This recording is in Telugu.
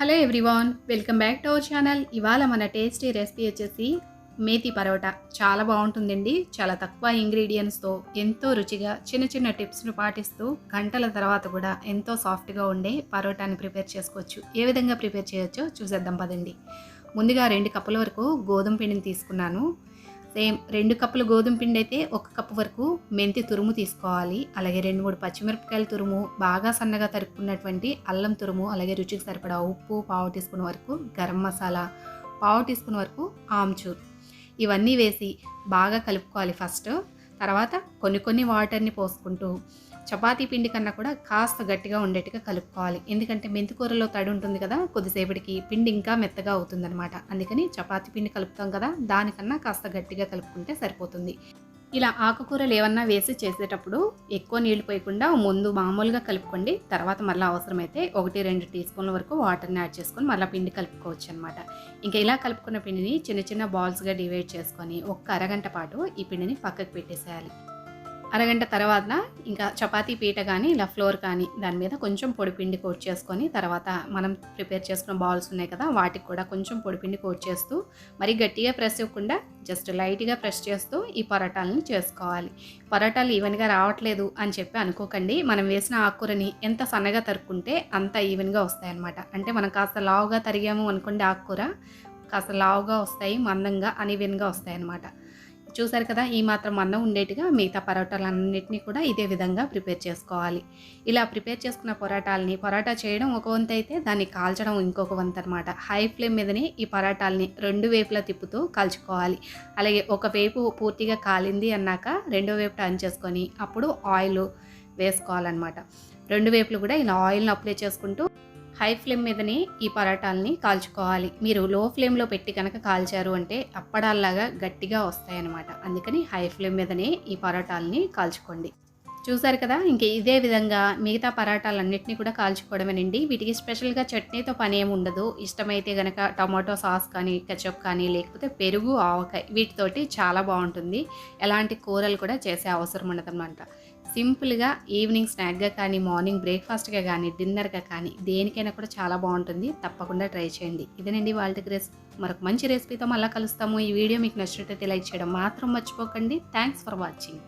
Hello everyone welcome back to our channel. ఇవాళ మన టేస్టీ రెసిపీ వచ్చేసి మేతి పరోటా. చాలా బాగుంటుందండి. చాలా తక్కువ ఇంగ్రీడియంట్స్తో ఎంతో రుచిగా చిన్న చిన్న టిప్స్ను పాటిస్తూ గంటల తర్వాత కూడా ఎంతో సాఫ్ట్గా ఉండే పరోటాని ప్రిపేర్ చేసుకోవచ్చు. ఏ విధంగా ప్రిపేర్ చేయొచ్చో చూసేద్దాం పదండి. ముందుగా రెండు కప్పుల వరకు గోధుమ పిండిని తీసుకున్నాను. సేమ్ రెండు కప్పుల గోధుమ పిండి అయితే ఒక కప్పు వరకు మెంతి తురుము తీసుకోవాలి. అలాగే రెండు మూడు పచ్చిమిరపకాయల తురుము బాగా సన్నగా తరుక్కున్నటువంటి అల్లం తురుము అలాగే రుచికి సరిపడా ఉప్పు పావు టీ స్పూన్ వరకు గరం మసాలా పావు టీ స్పూన్ వరకు ఆమ్చూర్. ఇవన్నీ వేసి బాగా కలుపుకోవాలి ఫస్ట్. తర్వాత కొన్ని కొన్ని వాటర్ని పోసుకుంటూ చపాతీ పిండి కన్నా కూడా కాస్త గట్టిగా ఉండేట్టుగా కలుపుకోవాలి. ఎందుకంటే మెంతికూరలో తడి ఉంటుంది కదా కొద్దిసేపటికి పిండి ఇంకా మెత్తగా అవుతుందన్నమాట. అందుకని చపాతీ పిండి కలుపుతాం కదా దానికన్నా కాస్త గట్టిగా కలుపుకుంటే సరిపోతుంది. ఇలా ఆకుకూరలు ఏమన్నా వేసి చేసేటప్పుడు ఎక్కువ నీళ్ళు పోయకుండా ముందు మామూలుగా కలుపుకోండి. తర్వాత మళ్ళీ అవసరమైతే ఒకటి రెండు టీ స్పూన్ల వరకు వాటర్ని యాడ్ చేసుకొని మళ్ళీ పిండి కలుపుకోవచ్చు అనమాట ఇంకా ఇలా కలుపుకున్న పిండిని చిన్న చిన్న బాల్స్గా డివైడ్ చేసుకొని ఒక్క అరగంట పాటు ఈ పిండిని పక్కకు పెట్టేసేయాలి. అరగంట తర్వాత ఇంకా చపాతీ పీట కానీ ఇలా ఫ్లోర్ కానీ దాని మీద కొంచెం పొడిపిండి కోట్ చేసుకొని తర్వాత మనం ప్రిపేర్ చేసుకున్న బాల్స్ ఉన్నాయి కదా వాటికి కూడా కొంచెం పొడిపిండి కోట్ చేస్తూ మరి గట్టిగా ప్రెస్ ఇవ్వకుండా జస్ట్ లైట్గా ప్రెస్ చేస్తూ ఈ పరోటాలని చేసుకోవాలి. పరోటాలు ఈవెన్గా రావట్లేదు అని చెప్పి అనుకోకండి. మనం వేసిన ఆకుకూరని ఎంత సన్నగా తరుక్కుంటే అంత ఈవెన్గా వస్తాయన్నమాట. అంటే మనం కాస్త లావుగా తరిగాము అనుకోండి ఆకుకూర కాస్త లావుగా వస్తాయి మందంగా అనివెన్గా వస్తాయి అనమాట చూసారు కదా ఈ మాత్రం అన్నం ఉండేట్టుగా మిగతా పరోటాలన్నింటినీ కూడా ఇదే విధంగా ప్రిపేర్ చేసుకోవాలి. ఇలా ప్రిపేర్ చేసుకున్న పొరాటాలని పరోటా చేయడం ఒక వంత అయితే దాన్ని కాల్చడం ఇంకొక వంత అనమాట హై ఫ్లేమ్ మీదనే ఈ పరోటాలని రెండు వైపులా తిప్పుతూ కాల్చుకోవాలి. అలాగే ఒక వైపు పూర్తిగా కాలింది అన్నాక రెండో వైపు టర్న్ చేసుకొని అప్పుడు ఆయిల్ వేసుకోవాలన్నమాట. రెండు వైపులు కూడా ఇలా ఆయిల్ని అప్లై చేసుకుంటూ హై ఫ్లేమ్ మీదనే ఈ పరాటాలని కాల్చుకోవాలి. మీరు లో ఫ్లేమ్లో పెట్టి కనుక కాల్చారు అంటే అప్పడాల్లాగా గట్టిగా వస్తాయన్నమాట. అందుకని హై ఫ్లేమ్ మీదనే ఈ పరాటాలని కాల్చుకోండి. చూసారు కదా ఇంక ఇదే విధంగా మిగతా పరాటాలన్నింటినీ కూడా కాల్చుకోవడమేనండి. వీటికి స్పెషల్గా చట్నీతో పని ఏమి ఉండదు ఇష్టమైతే గనక టమాటో సాస్ కానీ కెచప్ కానీ లేకపోతే పెరుగు ఆవకాయ వీటితోటి చాలా బాగుంటుంది. ఎలాంటి కూరలు కూడా చేసే అవసరం ఉండదన్నమాట. సింపుల్గా ఈవినింగ్ స్నాక్గా కానీ మార్నింగ్ బ్రేక్ఫాస్ట్గా కానీ డిన్నర్గా కానీ దేనికైనా కూడా చాలా బాగుంటుంది. తప్పకుండా ట్రై చేయండి. ఇదేనండి వాళ్ళకి రెసిపీ మరొక మంచి రెసిపీతో మళ్ళీ కలుస్తాము. ఈ వీడియో మీకు నచ్చినట్టయితే లైక్ చేయడం మాత్రం మర్చిపోకండి. Thanks for watching.